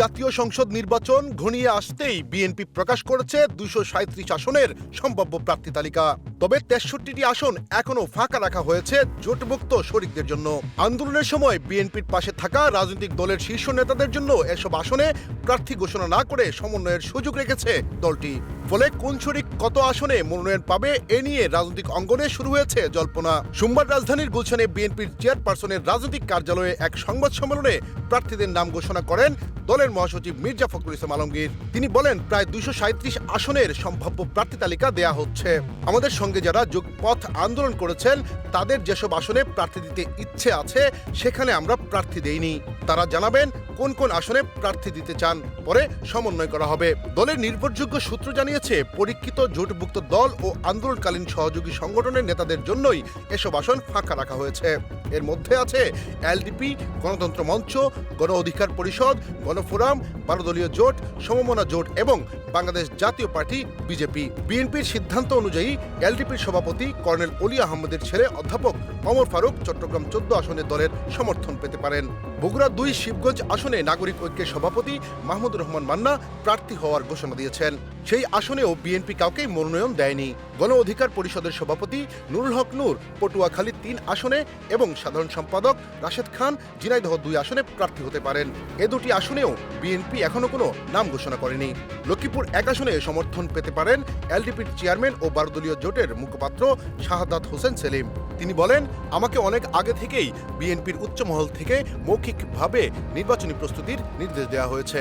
জাতীয় সংসদ নির্বাচন ঘনিয়ে আসতেই বিএনপি প্রকাশ করেছে দুশো সাঁত্রিশ আসনের সম্ভাব্য প্রার্থী তালিকা। তবে তেষট্টিটি আসন এখনও ফাঁকা রাখা হয়েছে জোটভুক্ত শরিকদের জন্য। আন্দোলনের সময় বিএনপির পাশে থাকা রাজনৈতিক দলের শীর্ষ নেতাদের জন্য এসব আসনে প্রার্থী ঘোষণা না করে সমন্বয়ের সুযোগ রেখেছে দলটি। ফলে কোন শরিক কত আসনে মনোনয়ন পাবে এ নিয়ে রাজনৈতিক অঙ্গনে শুরু হয়েছে জল্পনা। সোমবার রাজধানীর গুলশানে বিএনপির চেয়ারপারসনের রাজনৈতিক কার্যালয়ে এক সংবাদ সম্মেলনে প্রার্থীদের নাম ঘোষণা করেন দলের মহাসচিব মির্জা ফখরুল ইসলাম আলমগীর। তিনি বলেন, প্রায় দুইশো আসনের সম্ভাব্য প্রার্থী তালিকা দেয়া হচ্ছে। আমাদের সঙ্গে যারা যুগপথ আন্দোলন করেছেন, তাদের যেসব আসনে প্রার্থী দিতে ইচ্ছে আছে, সেখানে আমরা প্রার্থী দেইনি। তারা জানাবেন কোন কোন আসনে প্রার্থী দিতে চান। পরে সমন্বয় করা হবে। দলের নির্ভরযোগ্য সূত্র জানিয়েছে, পরীক্ষিত জোটভুক্ত দল ও আন্দোলনকালীন সহযোগী সংগঠনের নেতাদের জন্যই এসব আসন ফাঁকা রাখা হয়েছে। এর মধ্যে আছে এলডিপি, গণতন্ত্র মঞ্চ, গণ অধিকার পরিষদ, গণফোরাম বারোদলীয় জোট, সমমনা জোট এবং বাংলাদেশ জাতীয় পার্টি, বিজেপি, বিএনপির সিদ্ধান্ত অনুযায়ী এলডিপির সভাপতি কর্নেল অলি আহমদের ছেলে অধ্যাপক অমর ফারুক চট্টগ্রাম চোদ্দ আসনে দলের সমর্থন পেতে পারেন। বগুড়া দুই শিবগঞ্জ আসনে নাগরিক ঐক্যের সভাপতি মাহমুদ রহমান মান্না প্রার্থী হওয়ার ঘোষণা দিয়েছেন। সেই আসনেও বিএনপি কাউকেই মনোনয়ন দেয়নি। গণ অধিকার পরিষদের সভাপতি নুরুল হক নূর পটুয়াখালী তিন আসনে এবং সাধারণ সম্পাদক রাশেদ খান ঝিনাইদহ দুই আসনে প্রার্থী হতে পারেন। এ দুটি আসনেও বিএনপি এখনও কোনো নাম ঘোষণা করেনি। লক্ষ্মীপুর এক আসনে সমর্থন পেতে পারেন এলডিপির চেয়ারম্যান ও বারোদলীয় জোটের মুখপাত্র শাহাদাত হোসেন সেলিম। তিনি বলেন, আমাকে অনেক আগে থেকেই বিএনপির উচ্চ মহল থেকে মৌখিকভাবে নির্বাচনী প্রস্তুতির নির্দেশ দেওয়া হয়েছে।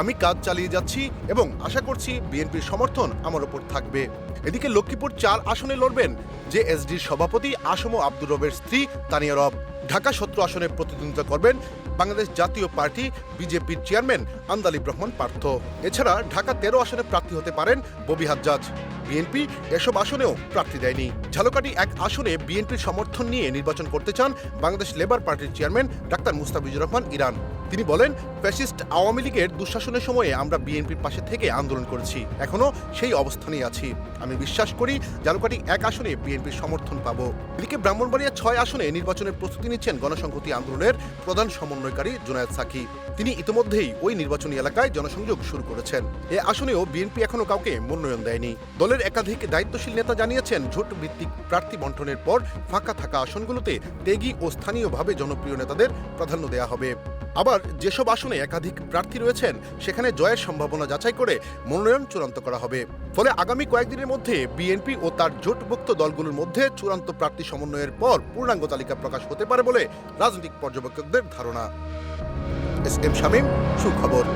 আমি কাজ চালিয়ে যাচ্ছি এবং আশা করছি বিএনপির সমর্থন আমার ওপর থাকবে। এদিকে লক্ষ্মীপুর চার আসনে লড়বেন যে এসডির সভাপতি আসম আব্দুর রবের স্ত্রী তানিয়া রব। ঢাকা সত্র আসনে প্রতিদ্বন্দ্বিতা করবেন বাংলাদেশ জাতীয় পার্টি বিজেপির চেয়ারম্যান আন্দালিব রহমান পার্থ। এছাড়া ঢাকা তেরো আসনে প্রার্থী হতে পারেন ববি হাজ্জাজ। বিএনপি এসব আসনেও প্রার্থী দেয়নি। ঝালকাটি এক আসনে বিএনপির সমর্থন নিয়ে নির্বাচন করতে চান বাংলাদেশ লেবার পার্টির chairman doctor Mustafizur Rahman Iran. তিনি বলেন, ফ্যাসিস্ট আওয়ামী লীগের দুঃশাসনের সময়ে আমরা বিএনপির পাশে থেকে আন্দোলন করেছি। এখনও সেই অবস্থানেই আছি। আমি বিশ্বাস করি ঝালকাঠি এক আসনে বিএনপির সমর্থন পাব। এদিকে ব্রাহ্মণবাড়িয়া ছয় আসনে নির্বাচনের প্রস্তুতি নিচ্ছেন গণসংহতি আন্দোলনের প্রধান সমন্বয়কারী জোনায়েদ সাকি। তিনি ইতিমধ্যেই ওই নির্বাচনী এলাকায় জনসংযোগ শুরু করেছেন। এ আসনেও বিএনপি এখনও কাউকে মনোনয়ন দেয়নি। দলের একাধিক দায়িত্বশীল নেতা জানিয়েছেন জোট ভিত্তিক প্রার্থী বন্টনের পর ফাঁকা থাকা আসনগুলোতে তেগি ও স্থানীয়ভাবে জনপ্রিয় নেতাদের প্রাধান্য দেয়া হবে। আবার যেসব আসনে একাধিক প্রার্থী রয়েছেন, সেখানে জয়ের সম্ভাবনা যাচাই করে মনোনয়ন চূড়ান্ত করা হবে। ফলে আগামী কয়েকদিনের মধ্যে বিএনপি ও তার জোটভুক্ত দলগুলোর মধ্যে চূড়ান্ত প্রার্থী সমন্বয়ের পর পূর্ণাঙ্গ তালিকা প্রকাশ হতে পারে বলে রাজনৈতিক পর্যবেক্ষকদের ধারণা। এস এম শামীম, সুখবর।